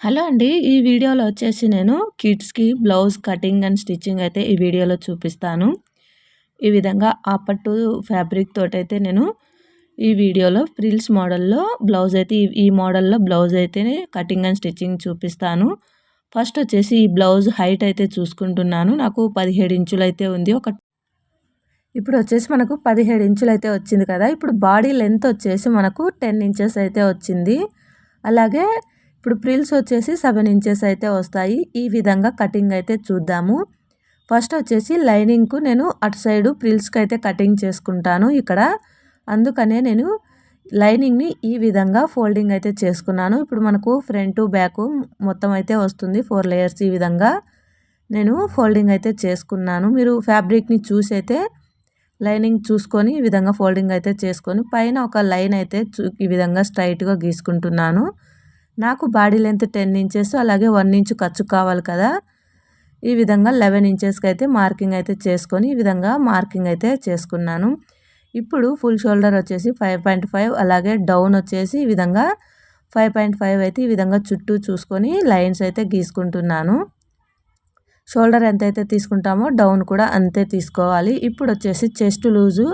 Hello అండి ఈ వీడియోలో వచ్చేసి నేను కిడ్స్కి బ్లౌజ్ కటింగ్ అండ్ స్టిచ్చింగ్ అయితే ఈ వీడియోలో చూపిస్తాను. ఈ విధంగా ఆపట్టు ఫ్యాబ్రిక్ తోటైతే నేను ఈ వీడియోలో ఫ్రిల్స్ మోడల్లో బ్లౌజ్ అయితే ఈ మోడల్లో బ్లౌజ్ అయితే కటింగ్ అండ్ స్టిచ్చింగ్ చూపిస్తాను. ఫస్ట్ వచ్చేసి ఈ బ్లౌజ్ హైట్ అయితే చూసుకుంటున్నాను. నాకు పదిహేడు ఇంచులు అయితే ఉంది. ఒక ఇప్పుడు వచ్చేసి మనకు పదిహేడు ఇంచులు అయితే వచ్చింది కదా. ఇప్పుడు బాడీ లెంత్ వచ్చేసి మనకు టెన్ ఇంచెస్ అయితే వచ్చింది. అలాగే ఇప్పుడు ప్రిల్స్ వచ్చేసి సెవెన్ ఇంచెస్ అయితే వస్తాయి. ఈ విధంగా కటింగ్ అయితే చూద్దాము. ఫస్ట్ వచ్చేసి లైనింగ్కు నేను అటు సైడు ప్రిల్స్కి అయితే కటింగ్ చేసుకుంటాను ఇక్కడ. అందుకనే నేను లైనింగ్ని ఈ విధంగా ఫోల్డింగ్ అయితే చేసుకున్నాను. ఇప్పుడు మనకు ఫ్రంట్ బ్యాక్ మొత్తం అయితే వస్తుంది. ఫోర్ లేయర్స్ ఈ విధంగా నేను ఫోల్డింగ్ అయితే చేసుకున్నాను. మీరు ఫ్యాబ్రిక్ని చూసి అయితే లైనింగ్ చూసుకొని ఈ విధంగా ఫోల్డింగ్ అయితే చేసుకొని పైన ఒక లైన్ అయితే ఈ విధంగా స్ట్రైట్గా గీసుకుంటున్నాను. నాకు బాడీ లెంత్ టెన్ ఇంచెస్ అలాగే వన్ ఇంచ్ ఖర్చు కావాలి కదా. ఈ విధంగా లెవెన్ ఇంచెస్కి అయితే మార్కింగ్ అయితే చేసుకొని ఈ విధంగా మార్కింగ్ అయితే చేసుకున్నాను. ఇప్పుడు ఫుల్ షోల్డర్ వచ్చేసి ఫైవ్ పాయింట్ ఫైవ్ అలాగే డౌన్ వచ్చేసి ఈ విధంగా ఫైవ్ పాయింట్ ఫైవ్ అయితే ఈ విధంగా చుట్టూ చూసుకొని లైన్స్ అయితే గీసుకుంటున్నాను. షోల్డర్ ఎంతైతే తీసుకుంటామో డౌన్ కూడా అంతే తీసుకోవాలి. ఇప్పుడు వచ్చేసి చెస్ట్ లూజు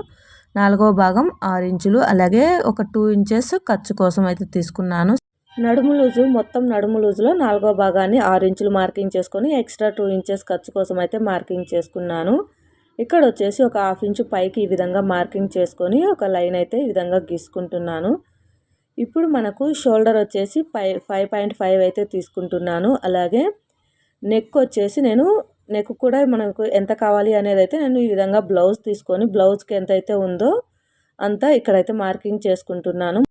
నాలుగో భాగం ఆరు ఇంచులు అలాగే ఒక టూ ఇంచెస్ ఖర్చు కోసం అయితే తీసుకున్నాను. నడుము లూజు మొత్తం నడుము లూజులో నాలుగో భాగాన్ని ఆరు ఇంచులు మార్కింగ్ చేసుకొని ఎక్స్ట్రా టూ ఇంచెస్ ఖర్చు కోసం అయితే మార్కింగ్ చేసుకున్నాను. ఇక్కడ వచ్చేసి ఒక హాఫ్ ఇంచు పైకి ఈ విధంగా మార్కింగ్ చేసుకొని ఒక లైన్ అయితే ఈ విధంగా గీసుకుంటున్నాను. ఇప్పుడు మనకు షోల్డర్ వచ్చేసి ఫైవ్ ఫైవ్ పాయింట్ ఫైవ్ అయితే తీసుకుంటున్నాను. అలాగే నెక్ వచ్చేసి నేను నెక్ కూడా మనకు ఎంత కావాలి అనేది అయితే నేను ఈ విధంగా బ్లౌజ్ తీసుకొని బ్లౌజ్కి ఎంత అయితే ఉందో అంతా ఇక్కడైతే మార్కింగ్ చేసుకుంటున్నాను.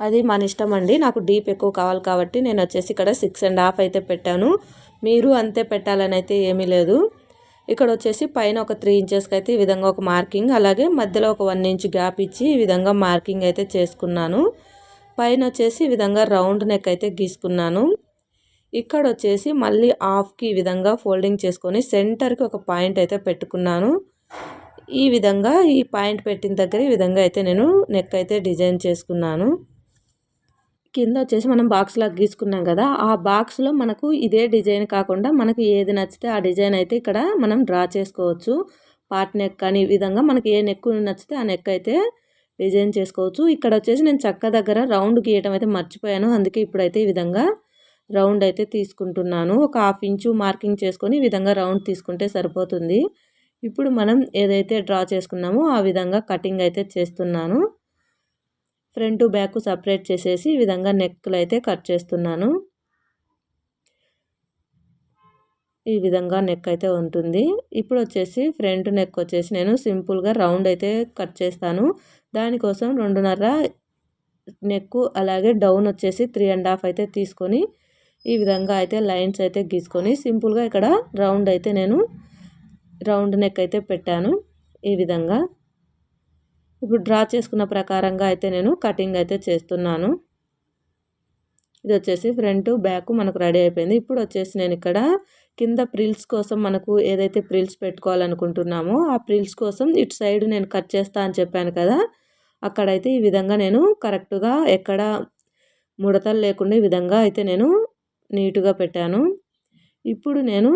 అది మన ఇష్టం అండి. నాకు డీప్ ఎక్కువ కావాలి కాబట్టి నేను వచ్చేసి ఇక్కడ సిక్స్ అండ్ హాఫ్ అయితే పెట్టాను. మీరు అంతే పెట్టాలని అయితే ఏమీ లేదు. ఇక్కడ వచ్చేసి పైన ఒక త్రీ ఇంచెస్కి అయితే ఈ విధంగా ఒక మార్కింగ్ అలాగే మధ్యలో ఒక వన్ ఇంచ్ గ్యాప్ ఇచ్చి ఈ విధంగా మార్కింగ్ అయితే చేసుకున్నాను. పైన వచ్చేసి ఈ విధంగా రౌండ్ నెక్ అయితే గీసుకున్నాను. ఇక్కడ వచ్చేసి మళ్ళీ హాఫ్కి ఈ విధంగా ఫోల్డింగ్ చేసుకొని సెంటర్కి ఒక పాయింట్ అయితే పెట్టుకున్నాను. ఈ విధంగా ఈ పాయింట్ పెట్టిన దగ్గర ఈ విధంగా అయితే నేను నెక్ అయితే డిజైన్ చేసుకున్నాను. కింద వచ్చేసి మనం బాక్స్ లాగా గీసుకున్నాం కదా ఆ బాక్స్లో మనకు ఇదే డిజైన్ కాకుండా మనకు ఏది నచ్చితే ఆ డిజైన్ అయితే ఇక్కడ మనం డ్రా చేసుకోవచ్చు. పార్ట్ నెక్ అని ఈ విధంగా మనకి ఏ నెక్ నచ్చితే ఆ నెక్ అయితే డిజైన్ చేసుకోవచ్చు. ఇక్కడ వచ్చేసి నేను చక్క దగ్గర రౌండ్ గీయటం అయితే మర్చిపోయాను అందుకే ఇప్పుడైతే ఈ విధంగా రౌండ్ అయితే తీసుకుంటున్నాను. ఒక హాఫ్ ఇంచు మార్కింగ్ చేసుకొని ఈ విధంగా రౌండ్ తీసుకుంటే సరిపోతుంది. ఇప్పుడు మనం ఏదైతే డ్రా చేసుకున్నామో ఆ విధంగా కటింగ్ అయితే చేస్తున్నాను. ఫ్రంట్ బ్యాక్ సపరేట్ చేసేసి ఈ విధంగా నెక్లు అయితే కట్ చేస్తున్నాను. ఈ విధంగా నెక్ అయితే ఉంటుంది. ఇప్పుడు వచ్చేసి ఫ్రంట్ నెక్ వచ్చేసి నేను సింపుల్గా రౌండ్ అయితే కట్ చేస్తాను. దానికోసం రెండున్నర నెక్ అలాగే డౌన్ వచ్చేసి త్రీ అండ్ హాఫ్ అయితే తీసుకొని ఈ విధంగా అయితే లైన్స్ అయితే గీసుకొని సింపుల్గా ఇక్కడ రౌండ్ అయితే నేను రౌండ్ నెక్ అయితే పెట్టాను. ఈ విధంగా ఇప్పుడు డ్రా చేసుకున్న ప్రకారంగా అయితే నేను కటింగ్ అయితే చేస్తున్నాను. ఇది వచ్చేసి ఫ్రంట్ బ్యాక్ మనకు రెడీ అయిపోయింది. ఇప్పుడు వచ్చేసి నేను ఇక్కడ కింద ప్రిల్స్ కోసం మనకు ఏదైతే ప్రిల్స్ పెట్టుకోవాలనుకుంటున్నామో ఆ ప్రిల్స్ కోసం ఇటు సైడ్ నేను కట్ చేస్తా అని చెప్పాను కదా అక్కడైతే ఈ విధంగా నేను కరెక్ట్గా ఎక్కడ ముడతలు లేకుండా ఈ విధంగా అయితే నేను నీట్గా పెట్టాను. ఇప్పుడు నేను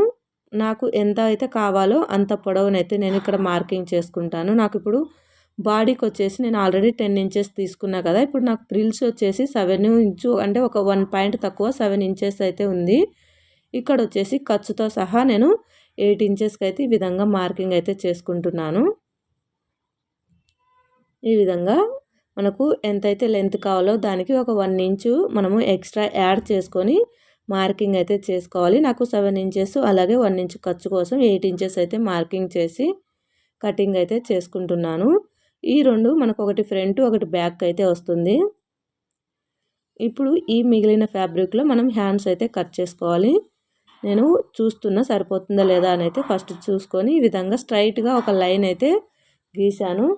నాకు ఎంత అయితే కావాలో అంత పొడవునైతే నేను ఇక్కడ మార్కింగ్ చేసుకుంటాను. నాకు ఇప్పుడు బాడీకి వచ్చేసి నేను ఆల్రెడీ టెన్ ఇంచెస్ తీసుకున్నా కదా ఇప్పుడు నాకు ప్రిల్స్ వచ్చేసి సెవెన్ ఇంచు అంటే ఒక వన్ పాయింట్ తక్కువ సెవెన్ ఇంచెస్ అయితే ఉంది. ఇక్కడ వచ్చేసి ఖర్చుతో సహా నేను ఎయిట్ ఇంచెస్కి అయితే ఈ విధంగా మార్కింగ్ అయితే చేసుకుంటున్నాను. ఈ విధంగా మనకు ఎంతైతే లెంత్ కావాలో దానికి ఒక వన్ ఇంచు మనము ఎక్స్ట్రా యాడ్ చేసుకొని మార్కింగ్ అయితే చేసుకోవాలి. నాకు సెవెన్ ఇంచెస్ అలాగే వన్ ఇంచు ఖర్చు కోసం ఎయిట్ ఇంచెస్ అయితే మార్కింగ్ చేసి కటింగ్ అయితే చేసుకుంటున్నాను. ఈ రెండు మనకు ఒకటి ఫ్రంట్ ఒకటి బ్యాక్ అయితే వస్తుంది. ఇప్పుడు ఈ మిగిలిన ఫ్యాబ్రిక్లో మనం హ్యాండ్స్ అయితే కట్ చేసుకోవాలి. నేను చూస్తున్నా సరిపోతుందా లేదా అని అయితే ఫస్ట్ చూసుకొని ఈ విధంగా స్ట్రైట్గా ఒక లైన్ అయితే గీశాను.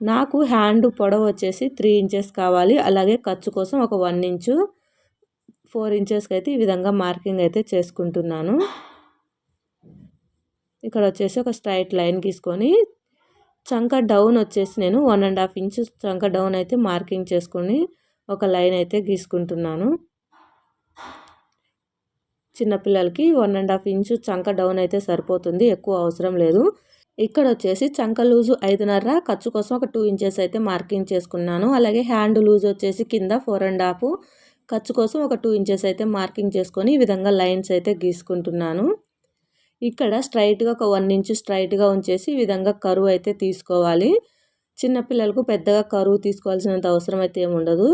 నాకు హ్యాండ్ పొడవు వచ్చేసి త్రీ ఇంచెస్ కావాలి. అలాగే ఖర్చు కోసం ఒక వన్ ఇంచు ఫోర్ ఇంచెస్కి అయితే ఈ విధంగా మార్కింగ్ అయితే చేసుకుంటున్నాను. ఇక్కడ వచ్చేసి ఒక స్ట్రైట్ లైన్ గీసుకొని చంక డౌన్ వచ్చేసి నేను వన్ అండ్ హాఫ్ ఇంచెస్ చంక డౌన్ అయితే మార్కింగ్ చేసుకొని ఒక లైన్ అయితే గీసుకుంటున్నాను. చిన్నపిల్లలకి వన్ అండ్ హాఫ్ ఇంచు చంక డౌన్ అయితే సరిపోతుంది ఎక్కువ అవసరం లేదు. ఇక్కడ వచ్చేసి చంక లూజు ఐదున్నర ఖర్చు కోసం ఒక టూ ఇంచెస్ అయితే మార్కింగ్ చేసుకున్నాను. అలాగే హ్యాండ్ లూజ్ వచ్చేసి కింద ఫోర్ అండ్ హాఫ్ ఖర్చు కోసం ఒక టూ ఇంచెస్ అయితే మార్కింగ్ చేసుకొని ఈ విధంగా లైన్స్ అయితే గీసుకుంటున్నాను. ఇక్కడ స్ట్రైట్గా ఒక వన్ ఇంచ్ స్ట్రైట్గా ఉంచేసి ఈ విధంగా కరువు అయితే తీసుకోవాలి. చిన్నపిల్లలకు పెద్దగా కరువు తీసుకోవాల్సినంత అవసరం అయితే ఏముండదు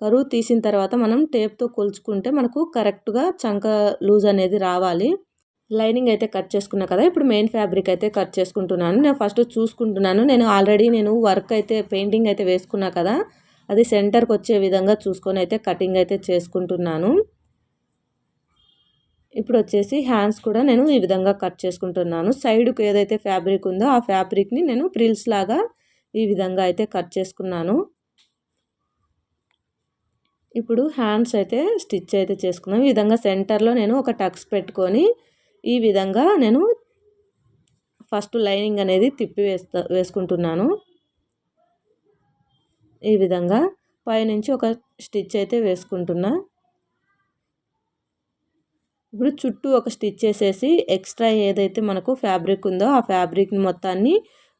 కరువు తీసిన తర్వాత మనం టేప్తో కొలుచుకుంటే మనకు కరెక్ట్గా చంక లూజ్ అనేది రావాలి. లైనింగ్ అయితే కట్ చేసుకున్నా కదా ఇప్పుడు మెయిన్ ఫ్యాబ్రిక్ అయితే కట్ చేసుకుంటున్నాను. నేను ఫస్ట్ చూసుకుంటున్నాను. నేను ఆల్రెడీ నేను వర్క్ అయితే పెయింటింగ్ అయితే వేసుకున్నా కదా అది సెంటర్కి వచ్చే విధంగా చూసుకొని అయితే కటింగ్ అయితే చేసుకుంటున్నాను. ఇప్పుడు వచ్చేసి హ్యాండ్స్ కూడా నేను ఈ విధంగా కట్ చేసుకుంటున్నాను. సైడ్కి ఏదైతే ఫ్యాబ్రిక్ ఉందో ఆ ఫ్యాబ్రిక్ని నేను ప్రిల్స్ లాగా ఈ విధంగా అయితే కట్ చేసుకున్నాను. ఇప్పుడు హ్యాండ్స్ అయితే స్టిచ్ అయితే చేసుకున్నాను ఈ విధంగా సెంటర్లో నేను ఒక టక్స్ పెట్టుకొని ఈ విధంగా నేను ఫస్ట్ లైనింగ్ అనేది తిప్పి వేస్తా వేసుకుంటున్నాను. ఈ విధంగా పైనుంచి ఒక స్టిచ్ అయితే వేసుకుంటున్నా. ఇప్పుడు చుట్టూ ఒక స్టిచ్ చేసేసి ఎక్స్ట్రా ఏదైతే మనకు ఫ్యాబ్రిక్ ఉందో ఆ ఫ్యాబ్రిక్ని మొత్తాన్ని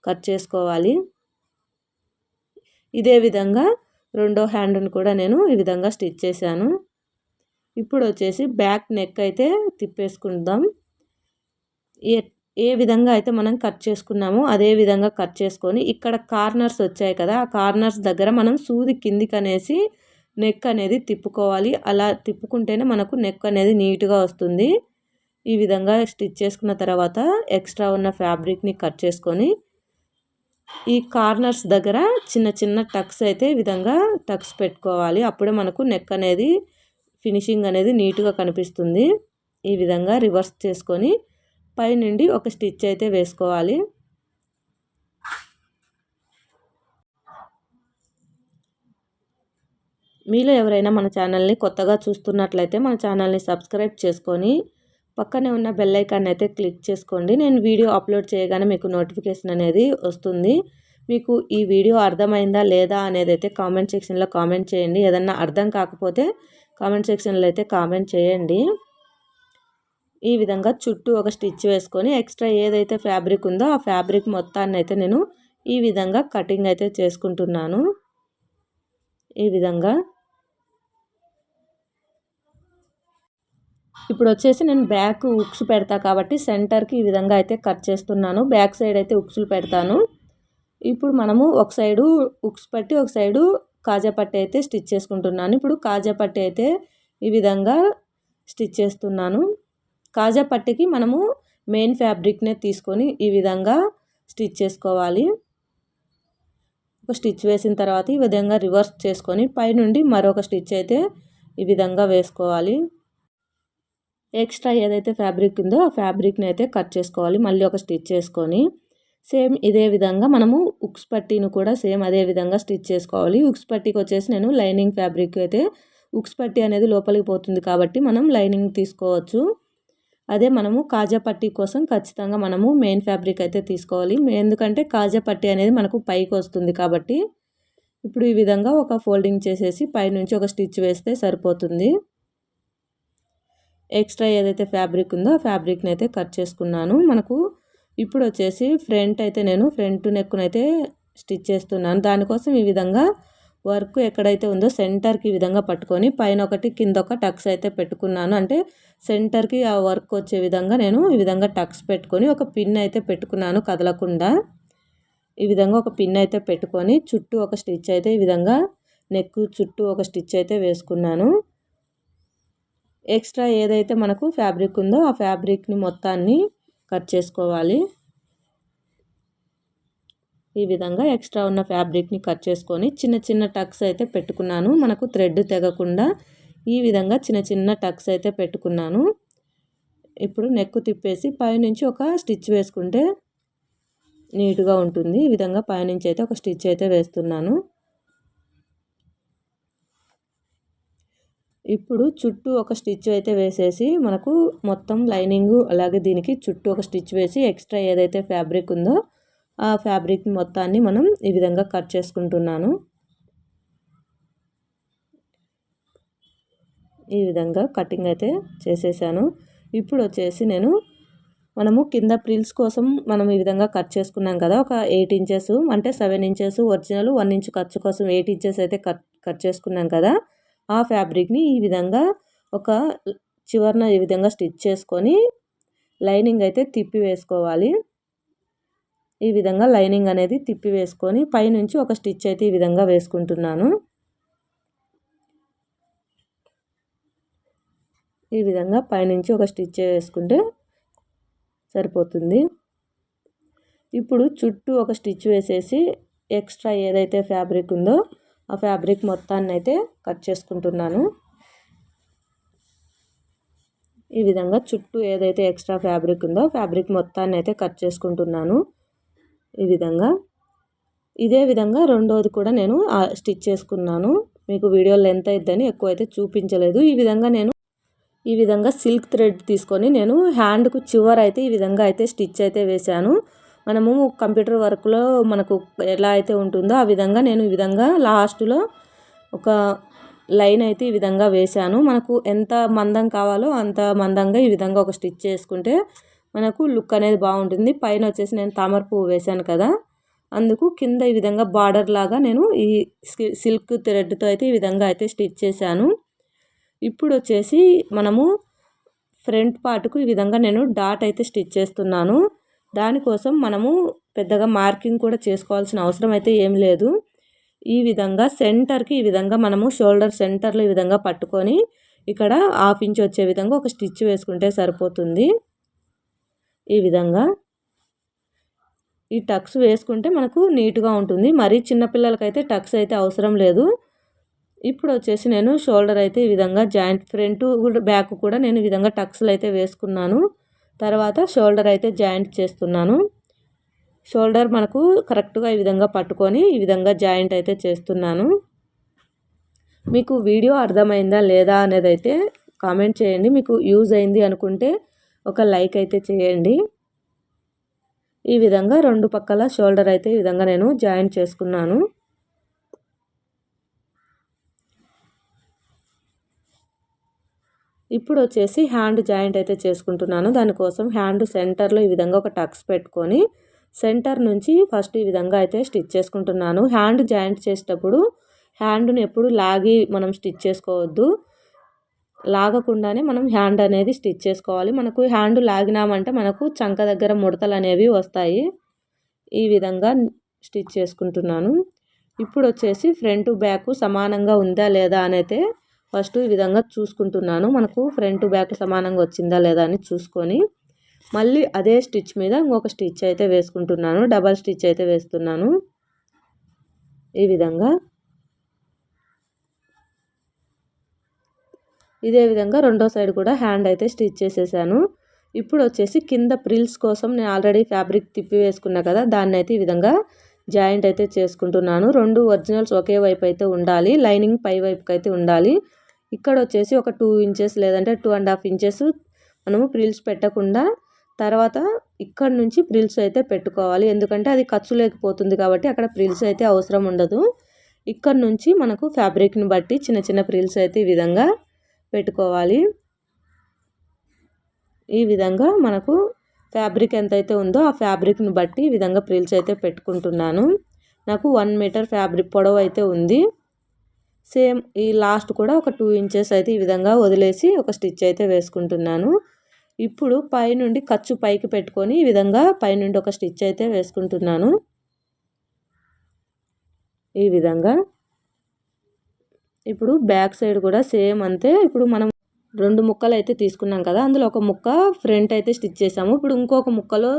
కట్ చేసుకోవాలి. ఇదే విధంగా రెండో హ్యాండ్ని కూడా నేను ఈ విధంగా స్టిచ్ చేశాను. ఇప్పుడు వచ్చేసి బ్యాక్ నెక్ అయితే తిప్పేసుకుందాం. ఏ ఏ విధంగా అయితే మనం కట్ చేసుకున్నామో అదే విధంగా కట్ చేసుకొని ఇక్కడ కార్నర్స్ వచ్చాయి కదా ఆ కార్నర్స్ దగ్గర మనం సూది కిందికి అనేసి నెక్ అనేది తిప్పుకోవాలి. అలా తిప్పుకుంటేనే మనకు నెక్ అనేది నీట్గా వస్తుంది. ఈ విధంగా స్టిచ్ చేసుకున్న తర్వాత ఎక్స్ట్రా ఉన్న ఫ్యాబ్రిక్ని కట్ చేసుకొని ఈ కార్నర్స్ దగ్గర చిన్న చిన్న టక్స్ అయితే ఈ విధంగా టక్స్ పెట్టుకోవాలి. అప్పుడే మనకు నెక్ అనేది ఫినిషింగ్ అనేది నీట్గా కనిపిస్తుంది. ఈ విధంగా రివర్స్ చేసుకొని పైనుండి ఒక స్టిచ్ అయితే వేసుకోవాలి. మీలో ఎవరైనా మన ఛానల్ని కొత్తగా చూస్తున్నట్లయితే మన ఛానల్ని సబ్స్క్రైబ్ చేసుకొని పక్కనే ఉన్న బెల్ ఐకాన్ అయితే క్లిక్ చేసుకోండి. నేను వీడియో అప్లోడ్ చేయగానే మీకు నోటిఫికేషన్ అనేది వస్తుంది. మీకు ఈ వీడియో అర్థమైందా లేదా అనేది అయితే కామెంట్ సెక్షన్లో కామెంట్ చేయండి. ఏదన్నా అర్థం కాకపోతే కామెంట్ సెక్షన్లో అయితే కామెంట్ చేయండి. ఈ విధంగా చుట్టూ ఒక స్టిచ్ వేసుకొని ఎక్స్ట్రా ఏదైతే ఫ్యాబ్రిక్ ఉందో ఆ ఫ్యాబ్రిక్ మొత్తాన్ని అయితే నేను ఈ విధంగా కటింగ్ అయితే చేసుకుంటున్నాను. ఈ విధంగా ఇప్పుడు వచ్చేసి నేను బ్యాక్ ఉక్స్ పెడతా కాబట్టి సెంటర్కి ఈ విధంగా అయితే కట్ చేస్తున్నాను. బ్యాక్ సైడ్ అయితే ఉక్సులు పెడతాను. ఇప్పుడు మనము ఒక సైడు ఉక్స్ పట్టి ఒక సైడు కాజా పట్టి అయితే స్టిచ్ చేసుకుంటున్నాను. ఇప్పుడు కాజా పట్టి అయితే ఈ విధంగా స్టిచ్ చేస్తున్నాను. కాజా పట్టికి మనము మెయిన్ ఫ్యాబ్రిక్నే తీసుకొని ఈ విధంగా స్టిచ్ చేసుకోవాలి. ఒక స్టిచ్ వేసిన తర్వాత ఈ విధంగా రివర్స్ చేసుకొని పైనుండి మరొక స్టిచ్ అయితే ఈ విధంగా వేసుకోవాలి. ఎక్స్ట్రా ఏదైతే ఫ్యాబ్రిక్ ఉందో ఆ ఫ్యాబ్రిక్ని అయితే కట్ చేసుకోవాలి. మళ్ళీ ఒక స్టిచ్ చేసుకొని సేమ్ ఇదే విధంగా మనము ఉక్స్ పట్టీని కూడా సేమ్ అదే విధంగా స్టిచ్ చేసుకోవాలి. ఉక్స్ పట్టీకి వచ్చేసి నేను లైనింగ్ ఫ్యాబ్రిక్ అయితే ఉక్స్ పట్టీ అనేది లోపలికి పోతుంది కాబట్టి మనం లైనింగ్ తీసుకోవచ్చు. అదే మనము కాజా పట్టీ కోసం ఖచ్చితంగా మనము మెయిన్ ఫ్యాబ్రిక్ అయితే తీసుకోవాలి. ఎందుకంటే కాజా పట్టీ అనేది మనకు పైకి వస్తుంది కాబట్టి ఇప్పుడు ఈ విధంగా ఒక ఫోల్డింగ్ చేసేసి పైనుంచి ఒక స్టిచ్ వేస్తే సరిపోతుంది. ఎక్స్ట్రా ఏదైతే ఫ్యాబ్రిక్ ఉందో ఆ ఫ్యాబ్రిక్ని అయితే కట్ చేసుకున్నాను. మనకు ఇప్పుడు వచ్చేసి ఫ్రంట్ అయితే నేను ఫ్రంట్ నెక్కునైతే స్టిచ్ చేస్తున్నాను. దానికోసం ఈ విధంగా వర్క్ ఎక్కడైతే ఉందో సెంటర్కి ఈ విధంగా పట్టుకొని పైన ఒకటి కింద ఒక టక్స్ అయితే పెట్టుకున్నాను. అంటే సెంటర్కి ఆ వర్క్ వచ్చే విధంగా నేను ఈ విధంగా టక్స్ పెట్టుకొని ఒక పిన్ అయితే పెట్టుకున్నాను కదలకుండా. ఈ విధంగా ఒక పిన్ అయితే పెట్టుకొని చుట్టూ ఒక స్టిచ్ అయితే ఈ విధంగా నెక్ చుట్టూ ఒక స్టిచ్ అయితే వేసుకున్నాను. ఎక్స్ట్రా ఏదైతే మనకు ఫ్యాబ్రిక్ ఉందో ఆ ఫ్యాబ్రిక్ని మొత్తాన్ని కట్ చేసుకోవాలి. ఈ విధంగా ఎక్స్ట్రా ఉన్న ఫ్యాబ్రిక్ని కట్ చేసుకొని చిన్న చిన్న టక్స్ అయితే పెట్టుకున్నాను. మనకు థ్రెడ్ తెగకుండా ఈ విధంగా చిన్న చిన్న టక్స్ అయితే పెట్టుకున్నాను. ఇప్పుడు నెక్ తిప్పేసి పైనుంచి ఒక స్టిచ్ వేసుకుంటే నీట్గా ఉంటుంది. ఈ విధంగా పైనుంచి అయితే ఒక స్టిచ్ అయితే వేస్తున్నాను. ఇప్పుడు చుట్టూ ఒక స్టిచ్ అయితే వేసేసి మనకు మొత్తం లైనింగ్ అలాగే దీనికి చుట్టూ ఒక స్టిచ్ వేసి ఎక్స్ట్రా ఏదైతే ఫ్యాబ్రిక్ ఉందో ఆ ఫ్యాబ్రిక్ మొత్తాన్ని మనం ఈ విధంగా కట్ చేసుకుంటున్నాను. ఈ విధంగా కటింగ్ అయితే చేసేసాను. ఇప్పుడు వచ్చేసి నేను మనము కింద ప్రిల్స్ కోసం మనం ఈ విధంగా కట్ చేసుకున్నాం కదా ఒక ఎయిట్ ఇంచెస్ అంటే seven inches original one inch ఖర్చు కోసం ఎయిట్ ఇంచెస్ అయితే కట్ కట్ చేసుకున్నాం కదా. ఆ ఫ్యాబ్రిక్ని ఈ విధంగా ఒక చివరన ఈ విధంగా స్టిచ్ చేసుకొని లైనింగ్ అయితే తిప్పి వేసుకోవాలి. ఈ విధంగా లైనింగ్ అనేది తిప్పి వేసుకొని పైనుంచి ఒక స్టిచ్ అయితే ఈ విధంగా వేసుకుంటున్నాను. ఈ విధంగా పైనుంచి ఒక స్టిచ్ వేసుకుంటే సరిపోతుంది. ఇప్పుడు చుట్టూ ఒక స్టిచ్ వేసేసి ఎక్స్ట్రా ఏదైతే ఫ్యాబ్రిక్ ఉందో ఆ ఫ్యాబ్రిక్ మొత్తాన్ని అయితే కట్ చేసుకుంటున్నాను. ఈ విధంగా చుట్టూ ఏదైతే ఎక్స్ట్రా ఫ్యాబ్రిక్ ఉందో ఫ్యాబ్రిక్ మొత్తాన్ని అయితే కట్ చేసుకుంటున్నాను. ఈ విధంగా. ఇదే విధంగా రెండోది కూడా నేను స్టిచ్ చేసుకున్నాను. మీకు వీడియో లెంత్ అయిద్దని ఎక్కువ అయితే చూపించలేదు. ఈ విధంగా నేను ఈ విధంగా సిల్క్ థ్రెడ్ తీసుకొని నేను హ్యాండ్కు చివర అయితే ఈ విధంగా అయితే స్టిచ్ అయితే వేశాను. మనము కంప్యూటర్ వర్క్లో మనకు ఎలా అయితే ఉంటుందో ఆ విధంగా నేను ఈ విధంగా లాస్ట్లో ఒక లైన్ అయితే ఈ విధంగా వేశాను. మనకు ఎంత మందం కావాలో అంత మందంగా ఈ విధంగా ఒక స్టిచ్ చేసుకుంటే మనకు లుక్ అనేది బాగుంటుంది. పైన వచ్చేసి నేను తామర పువ్వు వేశాను కదా అందుకు కింద ఈ విధంగా బార్డర్ లాగా నేను ఈ సిల్క్ థ్రెడ్తో అయితే ఈ విధంగా అయితే స్టిచ్ చేశాను. ఇప్పుడు వచ్చేసి మనము ఫ్రంట్ పార్ట్కు ఈ విధంగా నేను డాట్ అయితే స్టిచ్ చేస్తున్నాను. దానికోసం మనము పెద్దగా మార్కింగ్ కూడా చేసుకోవాల్సిన అవసరం అయితే ఏం లేదు. ఈ విధంగా సెంటర్కి ఈ విధంగా మనము షోల్డర్ సెంటర్లో ఈ విధంగా పట్టుకొని ఇక్కడ హాఫ్ ఇంచ్ వచ్చే విధంగా ఒక స్టిచ్ వేసుకుంటే సరిపోతుంది. ఈ విధంగా ఈ టక్స్ వేసుకుంటే మనకు నీట్గా ఉంటుంది. మరీ చిన్నపిల్లలకైతే టక్స్ అయితే అవసరం లేదు. ఇప్పుడు వచ్చేసి నేను షోల్డర్ అయితే ఈ విధంగా జాయింట్ ఫ్రంట్ బ్యాక్ కూడా నేను ఈ విధంగా టక్స్లు అయితే వేసుకున్నాను. తర్వాత షోల్డర్ అయితే జాయింట్ చేస్తున్నాను. షోల్డర్ మనకు కరెక్ట్గా ఈ విధంగా పట్టుకొని ఈ విధంగా జాయింట్ అయితే చేస్తున్నాను. మీకు వీడియో అర్థమైందా లేదా అనేది అయితే కామెంట్ చేయండి. మీకు యూజ్ అయింది అనుకుంటే ఒక లైక్ అయితే చేయండి. ఈ విధంగా రెండు పక్కల షోల్డర్ అయితే ఈ విధంగా నేను జాయింట్ చేసుకున్నాను. ఇప్పుడు వచ్చేసి హ్యాండ్ జాయింట్ అయితే చేసుకుంటున్నాను. దానికోసం హ్యాండ్ సెంటర్లో ఈ విధంగా ఒక టక్స్ పెట్టుకొని సెంటర్ నుంచి ఫస్ట్ ఈ విధంగా అయితే స్టిచ్ చేసుకుంటున్నాను. హ్యాండ్ జాయింట్ చేసేటప్పుడు హ్యాండ్ని ఎప్పుడు లాగి మనం స్టిచ్ చేసుకోవద్దు. లాగకుండానే మనం హ్యాండ్ అనేది స్టిచ్ చేసుకోవాలి. మనకు హ్యాండ్ లాగినామంటే మనకు చంక దగ్గర ముడతలు అనేవి వస్తాయి. ఈ విధంగా స్టిచ్ చేసుకుంటున్నాను. ఇప్పుడు వచ్చేసి ఫ్రంట్ బ్యాక్ సమానంగా ఉందా లేదా అనైతే ఫస్ట్ ఈ విధంగా చూసుకుంటున్నాను. మనకు ఫ్రంట్ బ్యాక్ సమానంగా వచ్చిందా లేదా అని చూసుకొని మళ్ళీ అదే స్టిచ్ మీద ఇంకొక స్టిచ్ అయితే వేసుకుంటున్నాను. డబల్ స్టిచ్ అయితే వేస్తున్నాను. ఈ విధంగా. ఇదే విధంగా రెండో సైడ్ కూడా హ్యాండ్ అయితే స్టిచ్ చేసేసాను. ఇప్పుడు వచ్చేసి కింద ప్రిల్స్ కోసం నేను ఆల్రెడీ ఫ్యాబ్రిక్ తిప్పి వేసుకున్నా కదా దాన్ని అయితే ఈ విధంగా జాయింట్ అయితే చేసుకుంటున్నాను. రెండు ఒరిజినల్స్ ఒకే వైపు అయితే ఉండాలి. లైనింగ్ పై వైపుకి అయితే ఉండాలి. ఇక్కడ వచ్చేసి ఒక టూ ఇంచెస్ లేదంటే టూ అండ్ హాఫ్ ఇంచెస్ మనము ప్రిల్స్ పెట్టకుండా తర్వాత ఇక్కడ నుంచి ప్రిల్స్ అయితే పెట్టుకోవాలి. ఎందుకంటే అది ఖర్చు లేకపోతుంది కాబట్టి అక్కడ ప్రిల్స్ అయితే అవసరం ఉండదు. ఇక్కడ నుంచి మనకు ఫ్యాబ్రిక్ని బట్టి చిన్న చిన్న ప్రిల్స్ అయితే ఈ విధంగా పెట్టుకోవాలి. ఈ విధంగా మనకు ఫ్యాబ్రిక్ ఎంతైతే ఉందో ఆ ఫ్యాబ్రిక్ని బట్టి ఈ విధంగా ప్రిల్స్ అయితే పెట్టుకుంటున్నాను. నాకు వన్ మీటర్ ఫ్యాబ్రిక్ పొడవు అయితే ఉంది. సేమ్ ఈ లాస్ట్ కూడా ఒక టూ ఇంచెస్ అయితే ఈ విధంగా వదిలేసి ఒక స్టిచ్ అయితే వేసుకుంటున్నాను. ఇప్పుడు పైనుండి ఖర్చు పైకి పెట్టుకొని ఈ విధంగా పైనుండి ఒక స్టిచ్ అయితే వేసుకుంటున్నాను. ఈ విధంగా. ఇప్పుడు బ్యాక్ సైడ్ కూడా సేమ్ అంతే. ఇప్పుడు మనం రెండు ముక్కలు అయితే తీసుకున్నాం కదా అందులో ఒక ముక్క ఫ్రంట్ అయితే స్టిచ్ చేసాము. ఇప్పుడు ఇంకొక ముక్కలో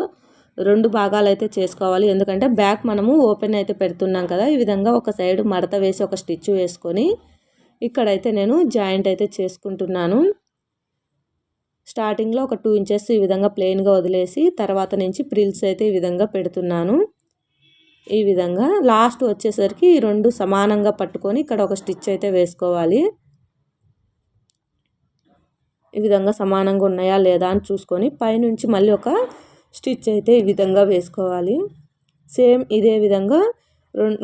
రెండు భాగాలు అయితే చేసుకోవాలి. ఎందుకంటే బ్యాక్ మనము ఓపెన్ అయితే పెడుతున్నాం కదా ఈ విధంగా ఒక సైడ్ మడత వేసి ఒక స్టిచ్ వేసుకొని ఇక్కడైతే నేను జాయింట్ అయితే చేసుకుంటున్నాను. స్టార్టింగ్లో ఒక టూ ఇంచెస్ ఈ విధంగా ప్లెయిన్గా వదిలేసి తర్వాత నుంచి ప్రిల్స్ అయితే ఈ విధంగా పెడుతున్నాను. ఈ విధంగా లాస్ట్ వచ్చేసరికి రెండు సమానంగా పట్టుకొని ఇక్కడ ఒక స్టిచ్ అయితే వేసుకోవాలి. ఈ విధంగా సమానంగా ఉన్నాయా లేదా అని చూసుకొని పైనుంచి మళ్ళీ ఒక స్టిచ్ అయితే ఈ విధంగా వేసుకోవాలి. సేమ్ ఇదే విధంగా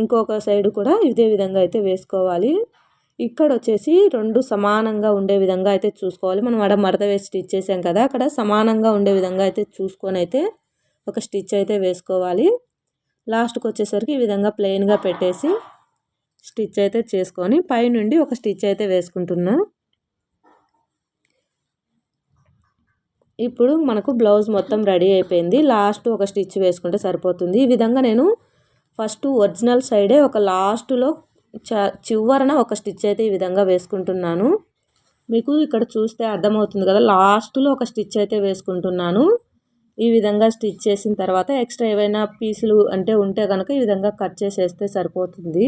ఇంకొక సైడ్ కూడా ఇదే విధంగా అయితే వేసుకోవాలి. ఇక్కడ వచ్చేసి రెండు సమానంగా ఉండే విధంగా అయితే చూసుకోవాలి. మనం ఆడ మడత వేసి స్టిచ్ చేసాం కదా అక్కడ సమానంగా ఉండే విధంగా అయితే చూసుకొని అయితే ఒక స్టిచ్ అయితే వేసుకోవాలి. లాస్ట్కి వచ్చేసరికి ఈ విధంగా ప్లెయిన్గా పెట్టేసి స్టిచ్ అయితే చేసుకొని పైనుండి ఒక స్టిచ్ అయితే వేసుకుంటున్నా. ఇప్పుడు మనకు బ్లౌజ్ మొత్తం రెడీ అయిపోయింది. లాస్ట్ ఒక స్టిచ్ వేసుకుంటే సరిపోతుంది. ఈ విధంగా నేను ఫస్ట్ ఒరిజినల్ సైడే ఒక లాస్ట్లో చ చివరన ఒక స్టిచ్ అయితే ఈ విధంగా వేసుకుంటున్నాను. మీకు ఇక్కడ చూస్తే అర్థమవుతుంది కదా లాస్ట్లో ఒక స్టిచ్ అయితే వేసుకుంటున్నాను. ఈ విధంగా స్టిచ్ చేసిన తర్వాత ఎక్స్ట్రా ఏవైనా పీసులు అంటే ఉంటే కనుక ఈ విధంగా కట్ చేసేస్తే సరిపోతుంది.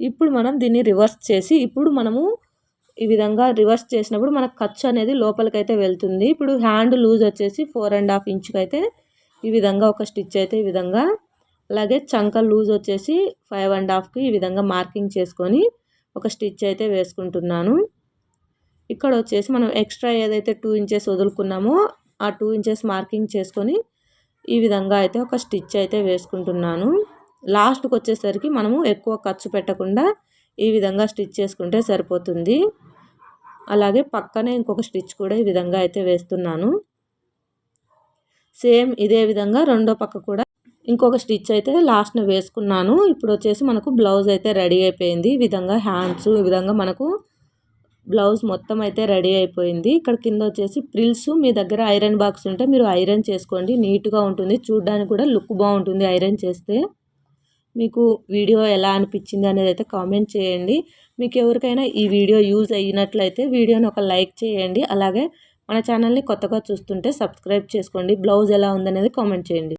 ఇప్పుడు మనం దీన్ని రివర్స్ చేసి ఇప్పుడు మనము ఈ విధంగా రివర్స్ చేసినప్పుడు మనకు ఖర్చు అనేది లోపలికైతే వెళ్తుంది. ఇప్పుడు హ్యాండ్ లూజ్ వచ్చేసి ఫోర్ అండ్ హాఫ్ ఇంచ్కి అయితే ఈ విధంగా ఒక స్టిచ్ అయితే ఈ విధంగా అలాగే చంక లూజ్ వచ్చేసి ఫైవ్ అండ్ హాఫ్కి ఈ విధంగా మార్కింగ్ చేసుకొని ఒక స్టిచ్ అయితే వేసుకుంటున్నాను. ఇక్కడ వచ్చేసి మనం ఎక్స్ట్రా ఏదైతే టూ ఇంచెస్ వదులుకున్నామో ఆ టూ ఇంచెస్ మార్కింగ్ చేసుకొని ఈ విధంగా అయితే ఒక స్టిచ్ అయితే వేసుకుంటున్నాను. లాస్ట్కి వచ్చేసరికి మనము ఎక్కువ ఖర్చు పెట్టకుండా ఈ విధంగా స్టిచ్ చేసుకుంటే సరిపోతుంది. అలాగే పక్కనే ఇంకొక స్టిచ్ కూడా ఈ విధంగా అయితే వేస్తున్నాను. సేమ్ ఇదే విధంగా రెండో పక్క కూడా ఇంకొక స్టిచ్ అయితే లాస్ట్న వేసుకున్నాను. ఇప్పుడు వచ్చేసి మనకు బ్లౌజ్ అయితే రెడీ అయిపోయింది. ఈ విధంగా హ్యాండ్స్ ఈ విధంగా మనకు బ్లౌజ్ మొత్తం అయితే రెడీ అయిపోయింది. ఇక్కడ కింద వచ్చేసి ప్రిల్స్ మీ దగ్గర ఐరన్ బాక్స్ ఉంటే మీరు ఐరన్ చేసుకోండి. నీట్గా ఉంటుంది. చూడడానికి కూడా లుక్ బాగుంటుంది ఐరన్ చేస్తే. మీకు వీడియో ఎలా అనిపించింది అనేది అయితే కామెంట్ చేయండి. మీకు ఎవరికైనా ఈ వీడియో యూజ్ అయినట్లయితే వీడియోని ఒక లైక్ చేయండి. అలాగే మన ఛానల్ని కొత్తగా చూస్తుంటే సబ్స్క్రైబ్ చేసుకోండి. బ్లౌజ్ ఎలా ఉందనేది కామెంట్ చేయండి.